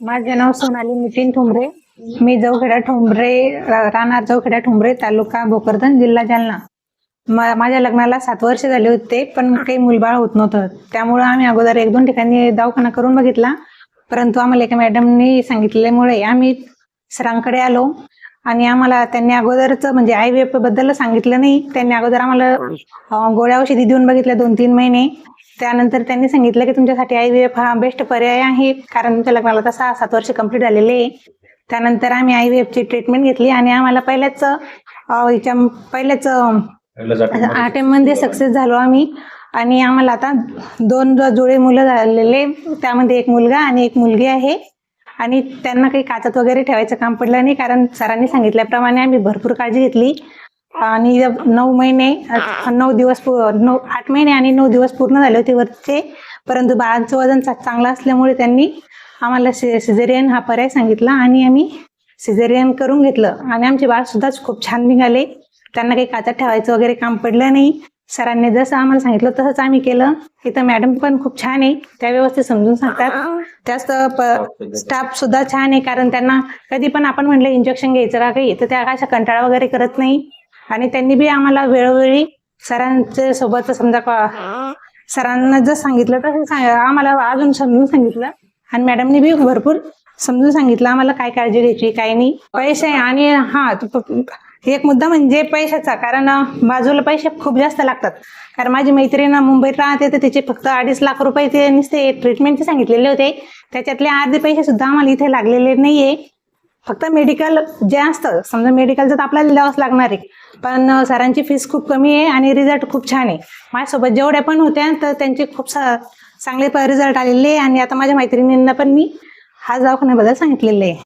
माझे नाव सोनाली नितीन ठोंबरे मी जवखेडा ठोंबरे राहणार जवखेडा ठोंबरे तालुका भोकरदन जिल्हा जालना. माझ्या लग्नाला सात वर्ष झाले होते पण काही मुलबाळ होत नव्हतं. त्यामुळं आम्ही अगोदर एक दोन ठिकाणी दवाखाना करून बघितला. परंतु आम्हाला एका मॅडमनी सांगितल्यामुळे आम्ही सरांकडे आलो. आणि आम्हाला त्यांनी अगोदरच म्हणजे आय व्ही एफबद्दल सांगितलं नाही. त्यांनी अगोदर आम्हाला गोळ्या औषधी देऊन बघितल्या दोन तीन महिने. त्यानंतर त्यांनी सांगितलं की तुमच्यासाठी आय व्ही एफ हा बेस्ट पर्याय आहे. कारण तुमच्या लग्नाला तसा सहा सात वर्ष कंप्लीट झालेले आहे. त्यानंतर आम्ही आय व्ही एफची ट्रीटमेंट घेतली आणि आम्हाला पहिल्याच हिच्या पहिल्याच अं, मध्ये सक्सेस झालो आम्ही. आणि आम्हाला आता दोन जोडे मुलं झालेले. त्यामध्ये एक मुलगा आणि एक मुलगी आहे. आणि त्यांना काही काचत वगैरे ठेवायचं काम पडलं नाही कारण सरांनी सांगितल्याप्रमाणे आम्ही भरपूर काळजी घेतली. आणि नऊ महिने नऊ दिवस नऊ आठ महिने आणि नऊ दिवस पूर्ण झाले होते वरचे परंतु बाळांचं वजन चांगलं असल्यामुळे त्यांनी आम्हाला सिझेरियन हा पर्याय सांगितला आणि आम्ही सिझेरियन करून घेतलं. आणि आमचे बाळ सुद्धा खूप छान निघाले. त्यांना काही काचात ठेवायचं वगैरे काम पडलं नाही. सरांनी जसं आम्हाला सांगितलं तसंच आम्ही केलं. इथं मॅडम पण खूप छान आहे. त्या व्यवस्थित समजून सांगतात. जास्त स्टाफ सुद्धा छान आहे. कारण त्यांना कधी पण आपण म्हणलं इंजेक्शन घ्यायचं का काही तर त्या अशा कंटाळा वगैरे करत नाही. आणि त्यांनी बी आम्हाला वेळोवेळी सरांच्या सोबत समजा सरांना जर सांगितलं तसं सांग आम्हाला अजून समजून सांगितलं. आणि मॅडमनी बी भरपूर समजून सांगितलं आम्हाला काय काळजी घ्यायची काय नाही. पैसे आणि हा एक मुद्दा म्हणजे पैशाचा कारण बाजूला पैसे खूप जास्त लागतात. कारण माझी मैत्रीण मुंबईत राहते तर तिचे फक्त अडीच लाख रुपये ते नुसते ट्रीटमेंटचे सांगितलेले होते. त्याच्यातले अर्धे पैसे सुद्धा आम्हाला इथे लागलेले नाहीये. फक्त मेडिकल जे असतं समजा मेडिकलचं तर आपल्याला द्यावंच लागणार आहे. पण सरांची फीस खूप कमी आहे आणि रिझल्ट खूप छान आहे. माझ्यासोबत जेवढ्या पण होत्या तर त्यांचे खूप सा- चांगले रिझल्ट आलेले आहे. आणि आता माझ्या मैत्रिणींना पण मी हा दवाखान्याबद्दल सांगितलेलं आहे.